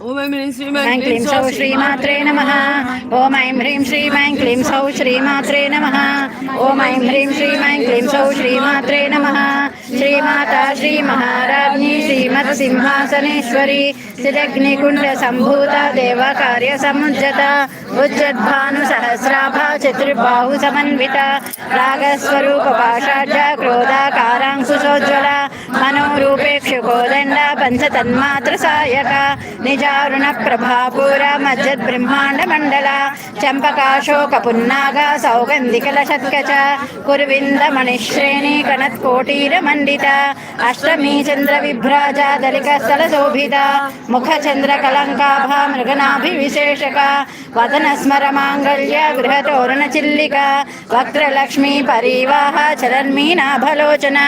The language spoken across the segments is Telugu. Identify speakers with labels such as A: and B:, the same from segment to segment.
A: ఓం ఐం హ్రీం శ్రీం
B: క్లీం సౌ శ్రీమాత్రే నమ. ఓం ఐం హ్రీం శ్రీమాం క్లీం సౌ శ్రీమాత్రే నమ. ఓం ఐం హ్రీం శ్రీమాం క్లీం సౌ శ్రీమాత్రే నమ. శ్రీమాత శ్రీ మహారాజ్ఞి శ్రీమత్ సింహాసనేశ్వరి శ్రీరగ్నికుండ సంభూత దేవ కార్య సముజ్జత ఉజ్జద్భాను సహస్రాభ చతుర్బాహు సమన్విత రాగస్వరూప పాషాఢ క్రోధాకారాంకుశోజ్వల మనోరూపేక్షు పంచ పంచతన్మాత్ర సాయక నిజారుణ ప్రభాపూర మజ్జద్ బ్రహ్మాండ మండల చంపకాశోక పున్నాగ సౌగంధికల షత్కచ కురువింద మణిశ్రేణి కణత్ కోటీర మండిత అష్టమీ చంద్ర విభ్రాజ దళిక స్థల శోభిత ముఖ చంద్ర కలంకాభ మృగనాభి విశేషక వదన స్మర మాంగళ్య గృహతోరణ చిల్లిక వక్రలక్ష్మీ పరివాహ చలన్మీనాభలోచన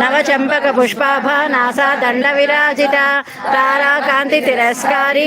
B: నవచంపక పుష్పాభ నాసా దండ విరాజిత తారాకాంతి తిరస్కారి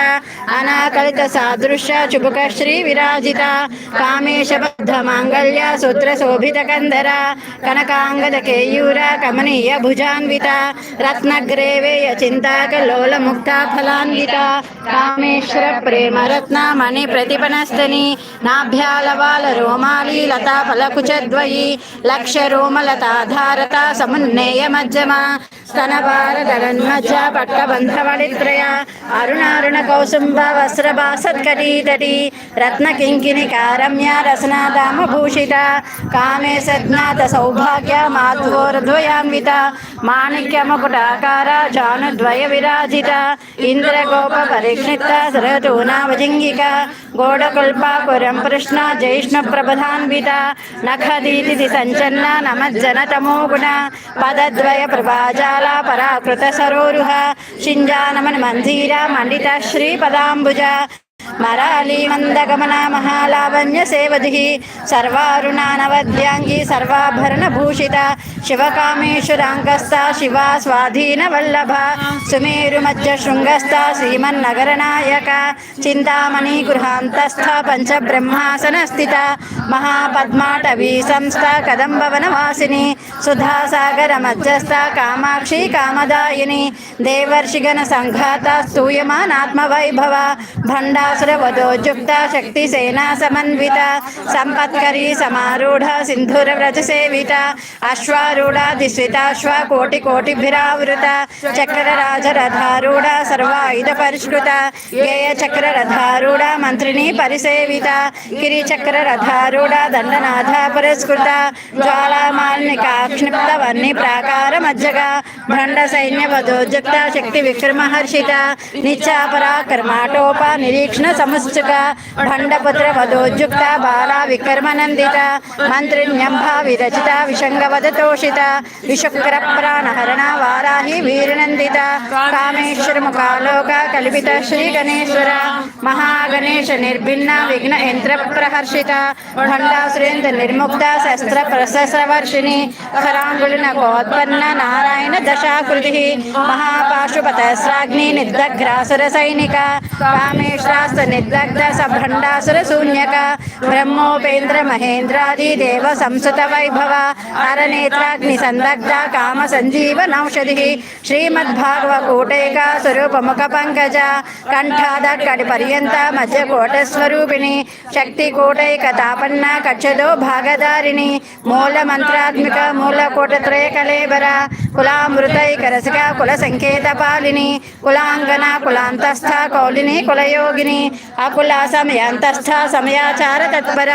B: అనాకలిత సాదృశ్య చుబుక శ్రీ విరాజిత. కామేశ బద్ధ మాంగళ్య సూత్ర శోభిత కందర. కనకాంగద కేయూర కమనీయ భుజాన్విత. రత్నగ్రేవేయ చింతాకలోల ముక్త ఫలాన్విత. కామేశ్వర ప్రేమ రత్న మణి ప్రతిపనస్తని. నాభ్యాలవాల రోమాలి లతా ఫలకుచద్వయి. లక్ష రోమలతాధారత సమున్నేయ మధ్యమ. స్తనభారధరన్మజ్జ పట్టబంధవళిత్రయ అరుణారుణ कौसुम्बा वस्त्रभासत्करीदरी रसना दाम भूषिता कामे सज्ञात सौभाग्य माधोर्द्वयान्विता माणिक्य मुकुटाकार जानुद्वय विराजिता इंद्र गोप जानुद्वयविराजिता सरतूना वजिंगिका గోడకుల్పాపురం కృష్ణ జైష్ణ ప్రభధాన్విత నఖదీతి సంచన్న నమజ్జన తమో గుణ పదద్వయ ప్రభాజాల పరాకృత సరోరుహ. శింజానమన్ మంజీర మండిత శ్రీ పదాంబుజ మరాళీ మందగమన మహాలావణ్య సేవధి సర్వారుణానవద్యాంగి సర్వాభరణ భూషిత శివకామేశ్వరాంగస్థ శివ స్వాధీన వల్లభ సుమేరు మధ్య శృంగస్థ శ్రీమన్నగర నాయక చింతామణి గృహాంతస్థ పంచబ్రహ్మాసన స్థిత మహాపద్మాటవీ సంస్థ కదంబవన వాసిని సుధాసాగర మధ్యస్థ కామాక్షి కామదాయిని దేవర్షిగణ సంఘాత స్తూయమానాత్మ వైభవ सहस्रवधो जुक्ता शक्ति सेना समन्विता, संपत्करी, समारूढ़, सिंधुर व्रज सेविता अश्वारूढ़ा दिश्विताश्वा कोटि कोटिभिरावृता चक्र राज रथारूढ़ सर्वायुध परिष्कृता गेय चक्र रथारूढ़ मंत्रिणी परिसेविता गिरिचक्र रथारूढ़ दंडनाथ पुरस्कृता ज्वालामालिका क्षिप्त वन्य प्राकार मज्जगा भ्रंड सैन्य वधोजुक्ता शक्ति विक्रमहर्षिता निचा पराकर्माटोप निरीक्षण భండపుత్ర వదోజుక్త బాలా వికర్మనందిత మంత్రిణ్యంభ విరచిత విషంగవదతోషిత విశుక్ర ప్రాణహరణ వారాహి వీరనందిత కామేశ్వర ముఖాలోక కల్పిత శ్రీ గణేశ్వర మహాగణేశ నిర్భిన్న విఘ్న యంత్ర ప్రహర్షిత భండాసురేంద్ర కామేశ్వరాస్త నిర్దగ్ధ సభండాసుర శూన్యక బ్రహ్మోపేంద్ర మహేంద్రాది దేవ సంసుత వైభవ అరనేత్రాగ్ని సందగ్ధ కామ సంజీవనౌషధి శ్రీమద్భాగవ కూటైక స్వరూపముఖ పంకజ కంఠాదక్కడి పర్యంత మధ్య కోట స్వరూపిణి శక్తి కూటైక తాపన్న కక్షదో భాగదారిణి మూల మంత్రాత్మిక మూల కూటత్రయ కలేబర కులామృతైక రసిక కుల సంకేత పాలిని కులాంగన కులాంతస్థ కౌలిని కులయోగిని అకుల సమయంతస్థ సమయాచార తత్పర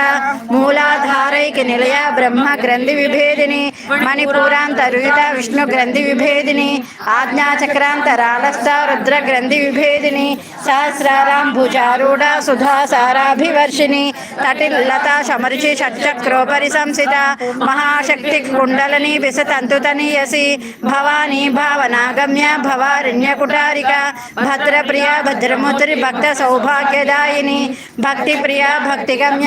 B: మూలాధారైకి నిలయ బ్రహ్మ గ్రంథి విభేదిని మణిపూరాంతరుహిత విష్ణు గ్రంథి విభేదిని ఆజ్ఞాచక్రాంతరాళస్థ రుద్ర గ్రంథి విభేదిని సహస్రారాం భుజారూఢ సుధా సారాభివర్షిని తటిల్లత సమరుచి షట్చక్రోపరి సంసిత మహాశక్తి కుండలని విసతంతుతనీయసి భవానీ భావనాగమ్య భవారణ్యకుటారిక భద్రప్రియ భద్రముద్ర మాధురి భక్త సౌభాగ్యదాయిని భక్తి ప్రియ భక్తిగమ్య